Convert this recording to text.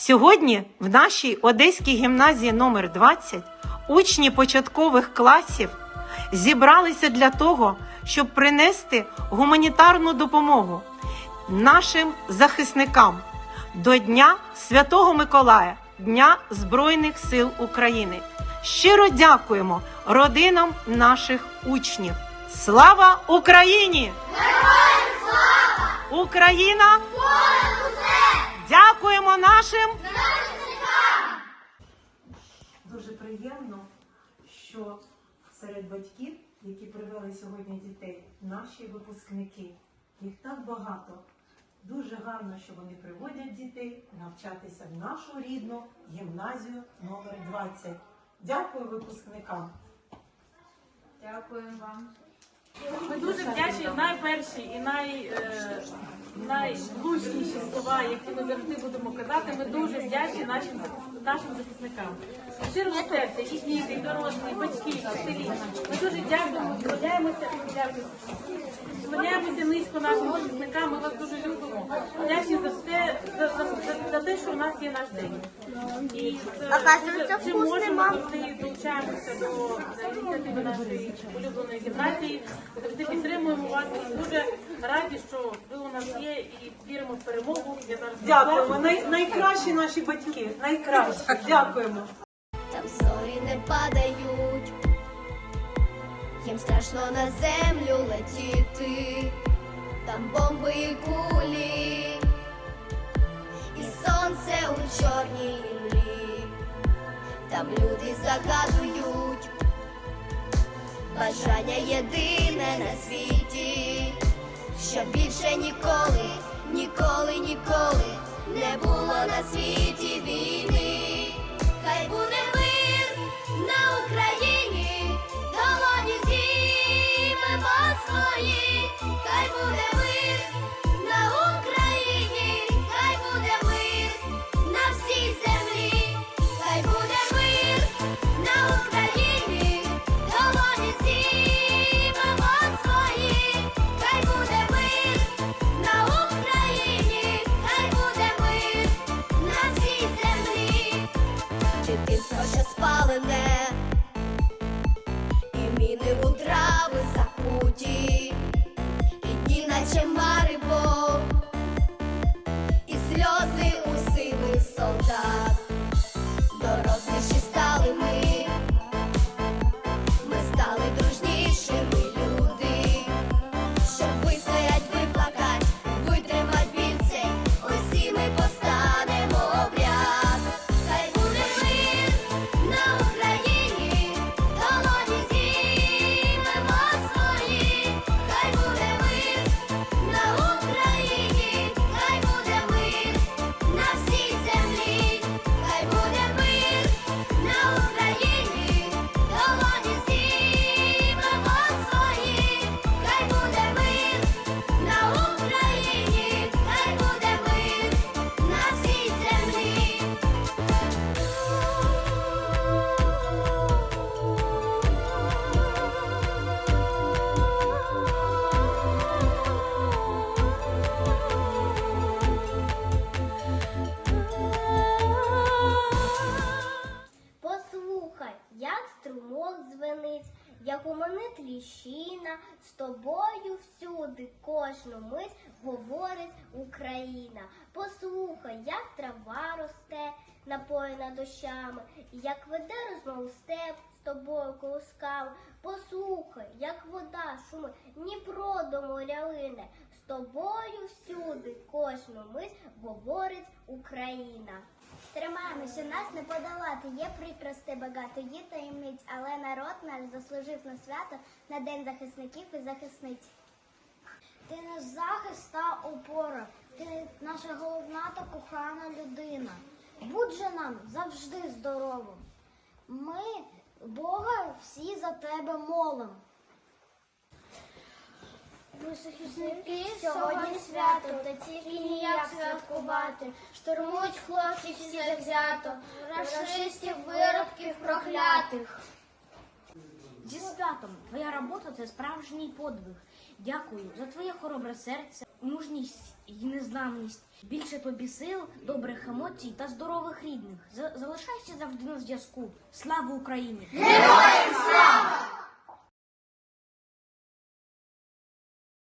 Сьогодні в нашій Одеській гімназії номер 20 учні початкових класів зібралися для того, щоб принести гуманітарну допомогу нашим захисникам до Дня Святого Миколая, Дня Збройних сил України. Щиро дякуємо родинам наших учнів. Слава Україні! Героям слава! Україна! Дякуємо нашим! Дуже приємно, що серед батьків, які привели сьогодні дітей, наші випускники. Їх так багато. Дуже гарно, що вони приводять дітей навчатися в нашу рідну гімназію номер 20. Дякую випускникам. Дякуємо вам. Ми дуже вдячні найперші і най, е, найвлучніші слова, які ми завжди будемо казати. Ми дуже вдячні нашим нашим захисникам. З Щирого серця, і діти, і дорослі, і батьки, і вчителі. Ми дуже дякуємо, вкладаємося, дякуємо. Вкладаємося низько нашим захисникам. Ми вас дуже любимо. Вдячні за все, за, за, за, за те, що у нас є наш день. І з, чим можемо завжди долучаємося до ініціативи нашої улюбленої гімназії. Завжди підтримуємо вас і дуже раді, що ви у нас є і віримо в перемогу. Я зараз Дякуємо. Най- найкращі наші батьки. Найкращі. Дякуємо. Там зорі не падають, їм страшно на землю летіти, там бомби і кулі, і сонце у чорній імлі, там люди загадують, бажання єдине на світі, щоб більше ніколи, ніколи, ніколи не було на світі війни. Хай буде мир на Україні, як у мене тріщина, з тобою всюди кожну мить говорить Україна. Послухай, як трава росте, напоєна дощами, і як веде розмову степ з тобою колоскав. Послухай, як вода шумить, Дніпро до моря лине, з тобою всюди кожну мить говорить Україна. Тримаємося, нас не подолати. Є прикрости багато, є таємниць, але народ наш заслужив на свято на День захисників і захисниць. Ти наш захист та опора, ти наша головна та кохана людина. Будь же нам завжди здоровим. Ми, Бога, всі за тебе молим. Ви захисники сьогодні свято, та тільки ніяк святкувати. Штурмують хлопці всі завзято, рашистів, виродків проклятих. Зі святом твоя робота це справжній подвиг. Дякую за твоє хоробре серце, мужність і незламність. Більше тобі сил, добрих емоцій та здорових рідних. За- Залишайся завжди на зв'язку. Слава Україні! Героям слава!